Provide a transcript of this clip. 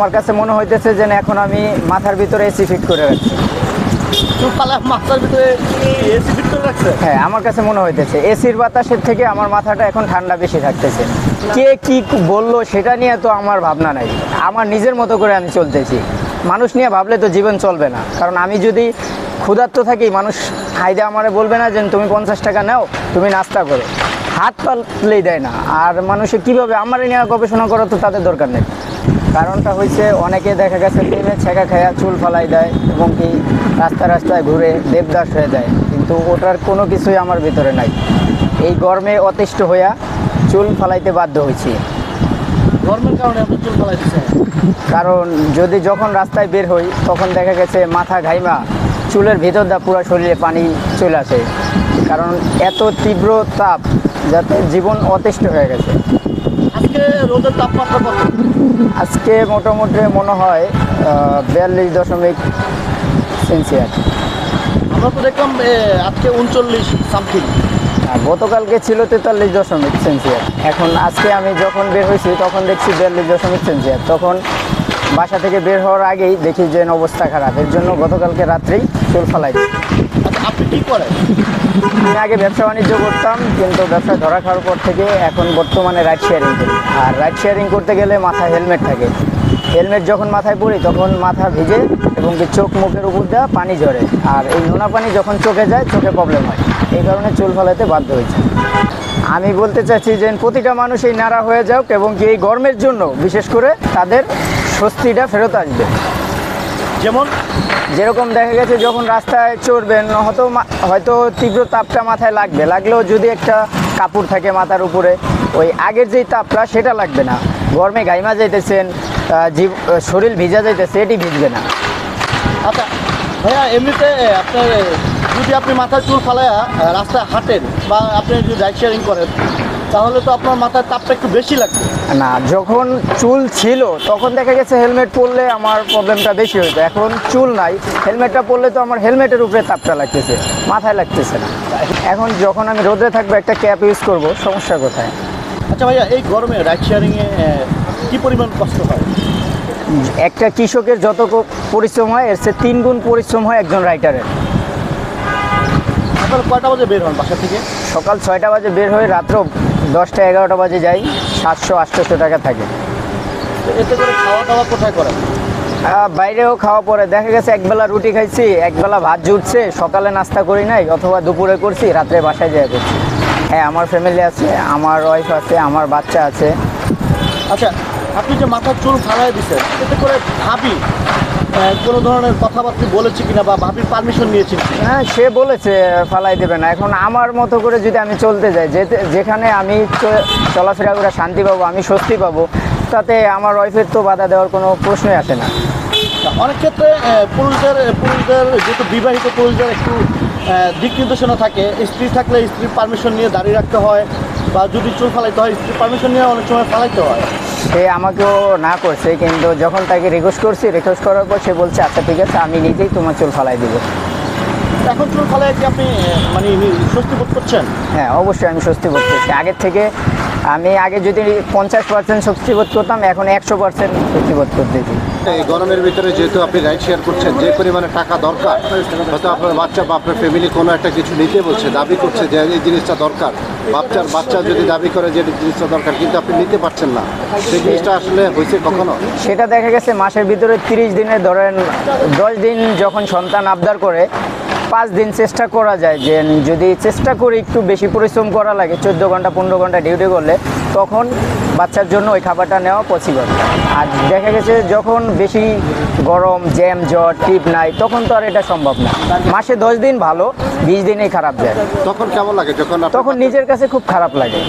আমার কাছে মনে হইতেছে যে এখন আমি মাথার ভিতরে এসি ফিট করে রাখছি। মাথার ভিতরে এসি ফিট করে রাখছে? হ্যাঁ আমার কাছে মনে হইতেছে। এসির বাতাসের থেকে আমার মাথাটা এখন ঠান্ডা বেশি থাকতেছে। কে কি বলল সেটা নিয়ে তো আমার ভাবনা নাই। আমার নিজের মতো করে আমি চলতেছি। মানুষ নিয়ে ভাবলে তো জীবন চলবে না। কারণ আমি যদি ক্ষুধার্ত থাকি মানুষ খাইদে আমারে বলবে না যে তুমি পঞ্চাশ টাকা নাও তুমি নাস্তা করো। হাত পাতলেই দেয় না। আর মানুষে কীভাবে আমার নিয়ে গবেষণা করার তো তাদের দরকার নেই। কারণটা হয়েছে অনেকে দেখা গেছে প্রেমে ছেঁকা খায়া চুল ফালাই দেয় এবং কি রাস্তা রাস্তায় ঘুরে দেবদাস হয়ে যায়। কিন্তু ওটার কোনো কিছুই আমার ভিতরে নাই। এই গরমে অতিষ্ঠ হইয়া চুল ফালাইতে বাধ্য হয়েছি গরমের কারণে আপনি চুল ফালাই কারণ যদি যখন রাস্তায় বের হই তখন দেখা গেছে মাথা ঘাইমা চুলের ভিতর দা পুরো শরীরে পানি চলে আসে। কারণ এত তীব্র তাপ যাতে জীবন অতিষ্ঠ হয়ে গেছে। আজকে রোদের তাপমাত্রা কত? আজকে মোটামুটি মনে হয় বিয়াল্লিশ দশমিক সেন্সিয়াস আমরা তো দেখলাম আজকে উনচল্লিশ সামথিং গতকালকে ছিল তেতাল্লিশ দশমিক সেন্সিয়াস এখন আজকে আমি যখন বের হয়েছি তখন দেখছি বিয়াল্লিশ দশমিক সেন্সিয়াস তখন বাসা থেকে বের হওয়ার আগেই দেখি যে অবস্থা খারাপ। এর জন্য গতকালকে রাত্রেই চুল ফালাই আমি আগে ব্যবসা বাণিজ্য করতাম, কিন্তু ব্যবসা ধরা খাওয়ার পর থেকে এখন বর্তমানে রাইড শেয়ারিং করি। আর রাইড শেয়ারিং করতে গেলে মাথায় হেলমেট থাকে। হেলমেট যখন মাথায় পরি তখন মাথা ভিজে এবং চোখ মুখের উপর দেওয়া পানি ঝরে। আর এই নোনা পানি যখন চোখে যায়, চোখে প্রবলেম হয়। এই কারণে চুল ফলাতে বাধ্য হয়েছে। আমি বলতে চাচ্ছি যে প্রতিটা মানুষ এই নাড়া হয়ে যাক এবং এই গরমের জন্য বিশেষ করে তাদের স্বস্তিটা ফেরত আসবে। যেমন যেরকম দেখা গেছে যখন রাস্তায় চড়বেন হয়তো মা- হয়তো তীব্র তাপটা মাথায় লাগবে। লাগলেও যদি একটা কাপড় থাকে মাথার উপরে ওই আগের যেই তাপটা সেটা লাগবে না। গরমে গাইমা যাইতেছেন জীব শরীর ভিজা যাইতেছে এটি ভিজবে না। আচ্ছা ভাইয়া এমনিতে আপনার যদি আপনি মাথায় চুল ফালাইয়া রাস্তায় হাঁটেন বা আপনি যদি রাইড শেয়ারিং করেন তাহলে তো আপনার মাথায় তাপটা একটু বেশি লাগবে। না যখন চুল ছিল তখন দেখা গেছে হেলমেট পরলে আমার প্রবলেমটা বেশি হতো এখন চুল নাই হেলমেটটা পরলে তো আমার হেলমেটের উপরে তাপটা লাগতেছে মাথায় লাগতেছে না। এখন যখন আমি রোদে থাকব একটা ক্যাপ ইউজ করব সমস্যা কোথায়? আচ্ছা ভাইয়া এই গরমে রাইড শেয়ারিংয়ে কী পরিমাণ কষ্ট হয়? একটা কৃষকের যত পরিশ্রম হয় এর সে তিন গুণ পরিশ্রম হয় একজন রাইটারের আপনার কয়টা বাজে বের হন বাসা থেকে? সকাল ছয়টা বাজে বের হয়ে রাত্র দশটা এগারোটা বাজে যাই সাতশো আটশোশো টাকা থাকে। এতে করে খাওয়া দাওয়া কোথায় করেন? বাইরেও খাওয়া পরে। দেখা গেছে একবেলা রুটি খাইছি একবেলা ভাত জুটছে সকালে নাস্তা করি নাই অথবা দুপুরে করছি রাত্রে বাসায় যেয়ে করছি। হ্যাঁ আমার ফ্যামিলি আছে আমার ওয়াইফ আছে আমার বাচ্চা আছে। আচ্ছা আপনি যে মাথার চুল ফালাই দিচ্ছেন এতে করে ভাবি কোনো ধরনের কথাবার্তা বলেছে কিনা বা ভাবির পারমিশন নিয়েছেন কিনা? হ্যাঁ সে বলেছে ফালাই দেবে না। এখন আমার মতো করে যদি আমি চলতে যাই যেখানে আমি চলাফেরা করে শান্তি পাবো আমি স্বস্তি পাবো তাতে আমার ওয়াইফের তো বাধা দেওয়ার কোনো প্রশ্নই আসে না। অনেক ক্ষেত্রে পুরুষদের পুরুষদের যেহেতু বিবাহিত পুরুষদের একটু দিক নির্দেশনা থাকে স্ত্রী থাকলে স্ত্রীর পারমিশন নিয়ে দাঁড়িয়ে রাখতে হয় বা যদি চুল ফালাইতে হয় স্ত্রীর পারমিশন নিয়ে অনেক সময় ফালাইতে হয়। সে আমাকেও না করছে কিন্তু যখন তাকে রিকোয়েস্ট করছি রিকোয়েস্ট করার পর সে বলছে আচ্ছা ঠিক আছে আমি নিজেই তোমার চুল ফালাই দিব। এখন চুল ফালাই কি আপনি মানে স্বস্তি বোধ করছেন? হ্যাঁ অবশ্যই আমি স্বস্তি বোধ করছি। আগের থেকে আমি আগে যদি পঞ্চাশ পার্সেন্ট স্বস্তি বোধ করতাম এখন একশো পার্সেন্ট স্বস্তি বোধ করতেছি। এই গরমের ভিতরে যেহেতু আপনি রাইড শেয়ার করছেন, যে পরিমাণে টাকা দরকার, হয়তো আপনার বাচ্চা বা আপনার ফ্যামিলি কোনো একটা কিছু নিতে বলছে, দাবি করছে যে এই জিনিসটা দরকার। বাচ্চার, বাচ্চা যদি দাবি করে যে এই জিনিসটা দরকার, কিন্তু আপনি নিতে পারছেন না। সেই জিনিসটা আসলে হয়েছে কখনো? সেটা দেখা গেছে মাসের ভিতরে তিরিশ দিনে ধরেন দশ দিন যখন সন্তান আবদার করে পাঁচ দিন চেষ্টা করা যায় যে যদি চেষ্টা করে একটু বেশি পরিশ্রম করা লাগে চোদ্দ ঘণ্টা পনেরো ঘণ্টা ডিউটি করলে তখন বাচ্চার জন্য ওই খাবারটা নেওয়া পসিবল আর দেখা গেছে যখন বেশি গরম জ্যাম জ্বর টিপ নাই তখন তো আর এটা সম্ভব না। মাসে দশ দিন ভালো বিশ দিনেই খারাপ যায়। তখন কেমন লাগে যখন তখন নিজের কাছে খুব খারাপ লাগে।